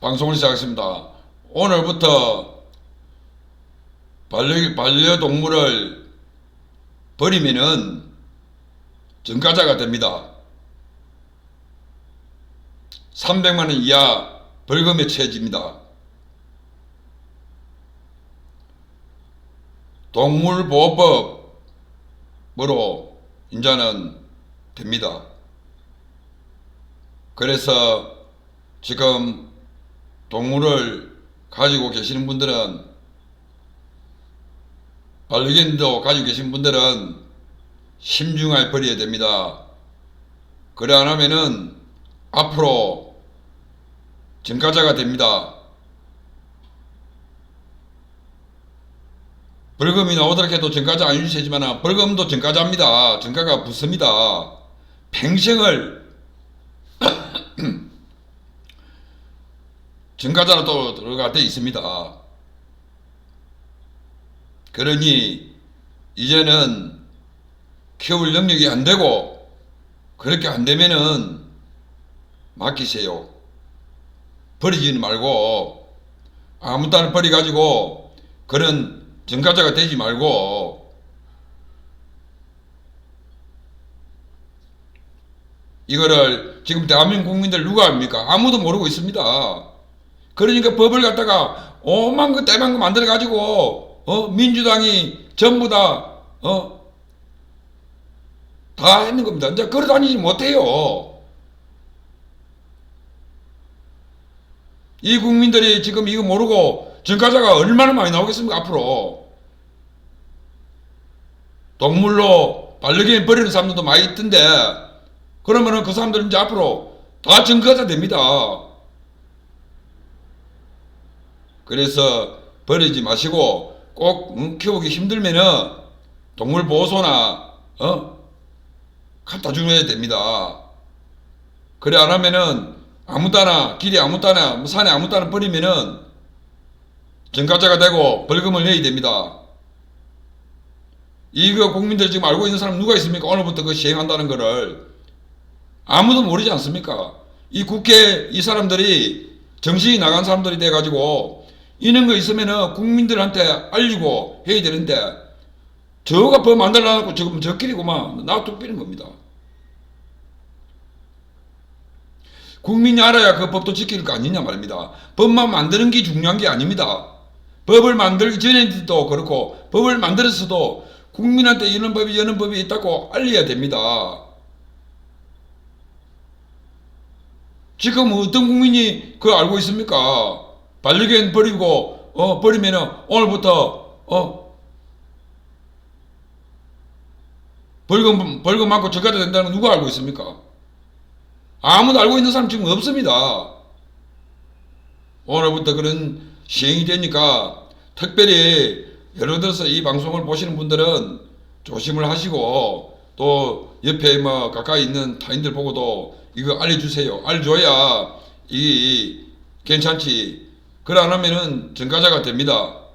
방송을 시작했습니다. 오늘부터 반려, 반려동물을 버리면은 전가자가 됩니다. 300만원 이하 벌금에 처해집니다. 동물보호법으로 인자는 됩니다. 그래서 지금 동물을 가지고 계시는 분들은 반려견도 가지고 계신 분들은 심중하게 버려야 됩니다. 그래 안 하면은 앞으로 전가자가 됩니다. 벌금이 나오더라 해도 전가자 안 주시지만 벌금도 전가자입니다. 전가가 붙습니다. 평생을 전가자로 또 들어가 돼 있습니다. 그러니 이제는 키울 능력이 안 되고 그렇게 안 되면은 맡기세요. 버리지는 말고 아무 따나 버리 가지고 그런 전가자가 되지 말고 이거를 지금 대한민국 국민들 누가 압니까? 아무도 모르고 있습니다. 그러니까 법을 갖다가 오만 그 때만 그 만들어 가지고 어 민주당이 전부 다 어 다 했는 겁니다. 이제 걸어 다니지 못해요. 이 국민들이 지금 이거 모르고 전가자가 얼마나 많이 나오겠습니까 앞으로 동물로 반려견 버리는 사람들도 많이 있던데 그러면은 그 사람들은 이제 앞으로 다 전가자 됩니다. 그래서 버리지 마시고 꼭 음, 키우기 힘들면은 동물 보호소나 어 갖다 주셔야 됩니다. 그래 안 하면은 아무 따나 길에 아무 따나 뭐 산에 아무 따나 버리면은 전가자가 되고 벌금을 내야 됩니다. 이거 국민들 지금 알고 있는 사람 누가 있습니까? 오늘부터 그 시행한다는 거를 아무도 모르지 않습니까? 이 국회 이 사람들이 정신이 나간 사람들이 돼가지고 이런 거 있으면은 국민들한테 알리고 해야 되는데 저가 법 만들어놨고 지금 저끼리고만 놔두비는 겁니다. 국민이 알아야 그 법도 지킬 거 아니냐 말입니다. 법만 만드는 게 중요한 게 아닙니다. 법을 만들기 전에도 그렇고 법을 만들었어도 국민한테 이런 법이 이런 법이 있다고 알려야 됩니다. 지금 어떤 국민이 그거 알고 있습니까? 반려견 버리고 어 버리면은 오늘부터 어 벌금 벌금 맞고 저가도 된다는 거 누가 알고 있습니까? 아무도 알고 있는 사람 지금 없습니다. 오늘부터 그런 시행이 되니까 특별히 예를 들어서 이 방송을 보시는 분들은 조심을 하시고 또 옆에 뭐 가까이 있는 타인들 보고도 이거 알려주세요. 알려줘야 이 괜찮지. 안 하면은 전가자가 됩니다.